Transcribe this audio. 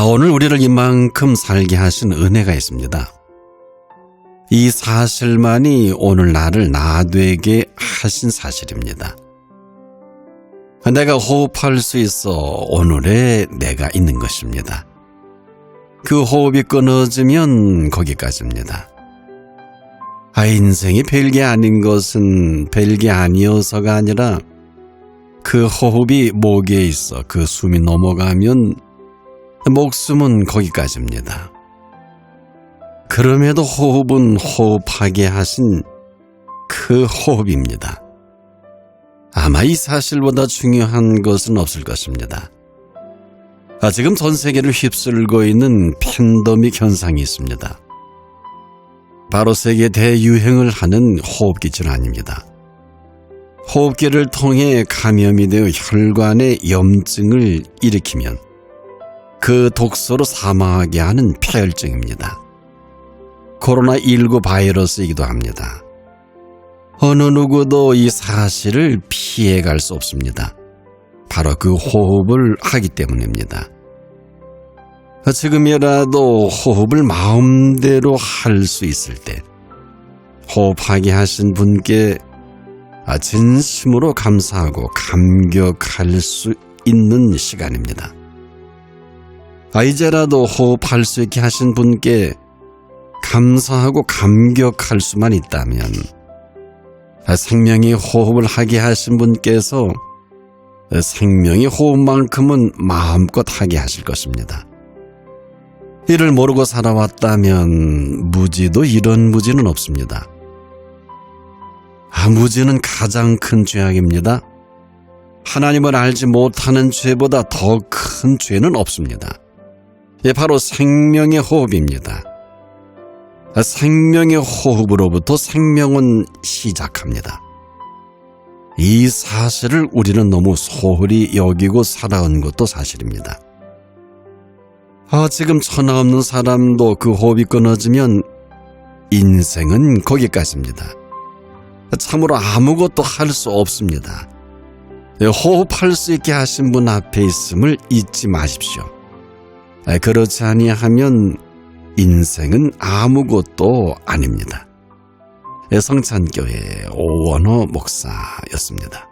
아, 오늘 우리를 이만큼 살게 하신 은혜가 있습니다. 이 사실만이 오늘 나를 나되게 하신 사실입니다. 내가 호흡할 수 있어 오늘의 내가 있는 것입니다. 그 호흡이 끊어지면 거기까지입니다. 아, 인생이 별게 아닌 것은 별게 아니어서가 아니라 그 호흡이 목에 있어 그 숨이 넘어가면 목숨은 거기까지입니다. 그럼에도 호흡은 호흡하게 하신 그 호흡입니다. 아마 이 사실보다 중요한 것은 없을 것입니다. 아, 지금 전 세계를 휩쓸고 있는 팬더믹 현상이 있습니다. 바로 세계 대유행을 하는 호흡기 질환입니다. 호흡기를 통해 감염이 되어 혈관에 염증을 일으키면 그 독소로 사망하게 하는 폐혈증입니다. 코로나19 바이러스이기도 합니다. 어느 누구도 이 사실을 피해갈 수 없습니다. 바로 그 호흡을 하기 때문입니다. 지금이라도 호흡을 마음대로 할 수 있을 때 호흡하게 하신 분께 진심으로 감사하고 감격할 수 있는 시간입니다. 아, 이제라도 호흡할 수 있게 하신 분께 감사하고 감격할 수만 있다면 생명이 호흡을 하게 하신 분께서 생명의 호흡만큼은 마음껏 하게 하실 것입니다. 이를 모르고 살아왔다면 무지도 이런 무지는 없습니다. 아, 무지는 가장 큰 죄악입니다. 하나님을 알지 못하는 죄보다 더 큰 죄는 없습니다. 예, 바로 생명의 호흡입니다. 생명의 호흡으로부터 생명은 시작합니다. 이 사실을 우리는 너무 소홀히 여기고 살아온 것도 사실입니다. 아, 지금 천하 없는 사람도 그 호흡이 끊어지면 인생은 거기까지입니다. 참으로 아무것도 할 수 없습니다. 호흡할 수 있게 하신 분 앞에 있음을 잊지 마십시오. 그렇지 아니하면 인생은 아무것도 아닙니다. 성찬교회 오원호 목사였습니다.